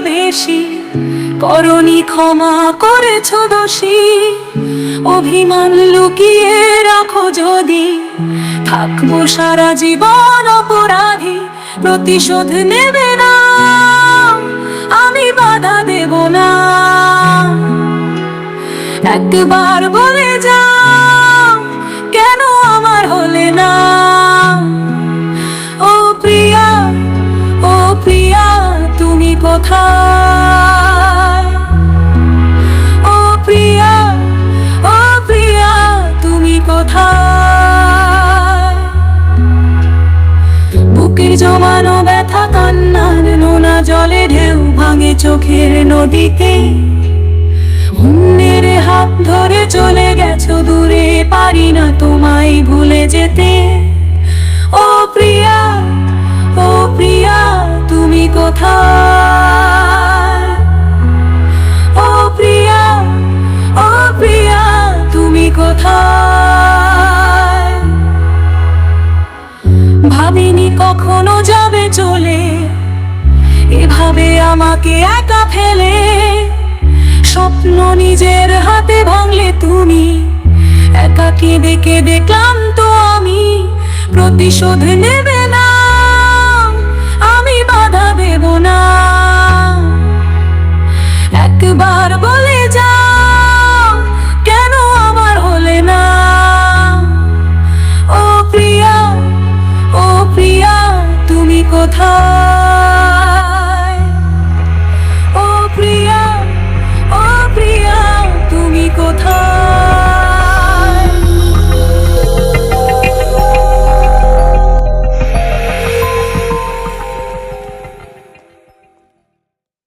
বেশি। করনি ক্ষমা করেছ দোষী। অভিমান লুকিয়ে রাখো যদি। থাকব সারা জীবন অপরাধী। প্রতিশোধ নেবে না। আমি বাধা দেব না। একবার কোথায়। ও প্রিয়া ও প্রিয়া, তুমি কোথায়? বুকের জমানো ব্যথা, কান্নার নোনা জলে ঢেউ ভাঙে চোখের নদীতে। অন্যের হাত ধরে চলে গেছো, দূরে পারি না তোমায় ভুলে যেতে। ও প্রিয়া ও প্রিয়া, তুমি কোথায়? কখনো যাবে চলে। এভাবে আমাকে একা ফেলে। স্বপ্ন নিজের হাতে ভাঙলে তুমি। একা কেঁদে কেঁদে ক্লান্ত আমি। প্রতিশোধ নেবে না। আমি বাধা দেব না। একবার ও